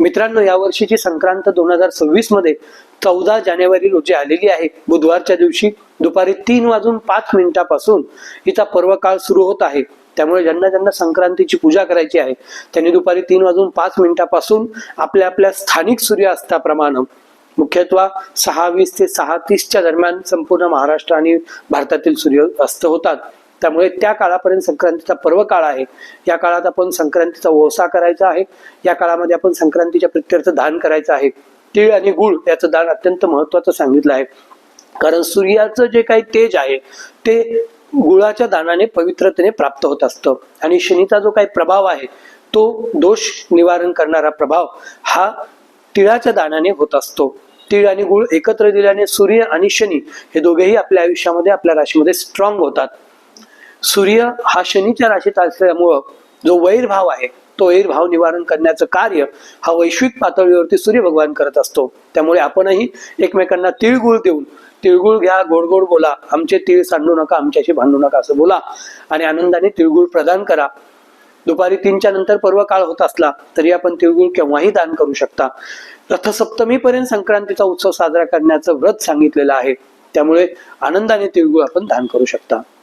मित्रांनो या वर्षीची संक्रांत दोन हजार सव्वीसमध्ये चौदा जानेवारी रोजी आलेली आहे बुधवारच्या दिवशी दुपारी तीन वाजून पाच मिनिटापासून हिचा पर्व काळ सुरू होत आहे. त्यामुळे ज्यांना ज्यांना संक्रांतीची पूजा करायची आहे त्यांनी दुपारी तीन वाजून पाच मिनिटापासून आपल्या आपल्या स्थानिक सूर्यास्ताप्रमाणे मुख्यत्वे सहा वीस ते सहा तीसच्या दरम्यान संपूर्ण महाराष्ट्र आणि भारतातील सूर्य अस्त होतात. त्यामुळे त्या काळापर्यंत संक्रांतीचा पर्व काळ आहे. या काळात आपण संक्रांतीचा ओसा करायचा आहे. या काळामध्ये आपण संक्रांतीच्या प्रत्यर्थ दान करायचं आहे. तीळ आणि गुळ याचं दान अत्यंत महत्वाचं सांगितलं आहे. कारण सूर्याचं जे काही तेज आहे ते गुळाच्या दानाने पवित्रतेने प्राप्त होत असतं. आणि शनीचा जो काही प्रभाव आहे तो दोष निवारण करणारा प्रभाव हा तिळाच्या दानाने होत असतो. तीळ आणि गुळ एकत्र दिल्याने सूर्य आणि शनी हे दोघेही आपल्या आयुष्यामध्ये आपल्या राशीमध्ये स्ट्रॉंग होतात. सूर्य हा शनीच्या राशीत असल्यामुळं जो वैरभाव आहे तो वैरभाव निवारण करण्याचं कार्य हा वैश्विक पातळीवरती सूर्य भगवान करत असतो. त्यामुळे आपणही एकमेकांना तिळगुळ देऊन तिळगुळ घ्या गोड गोड बोला आमचे तीळ सांडू नका आमच्याशी भांडू नका असं बोला आणि आनंदाने तिळगुळ प्रदान करा. दुपारी तीनच्या नंतर पर्व काळ होत असला तरी आपण तिळगुळ केव्हाही दान करू शकता. रथसप्तमीपर्यंत संक्रांतीचा उत्सव साजरा करण्याचं व्रत सांगितलेलं आहे. त्यामुळे आनंदाने तिळगुळ आपण दान करू शकता.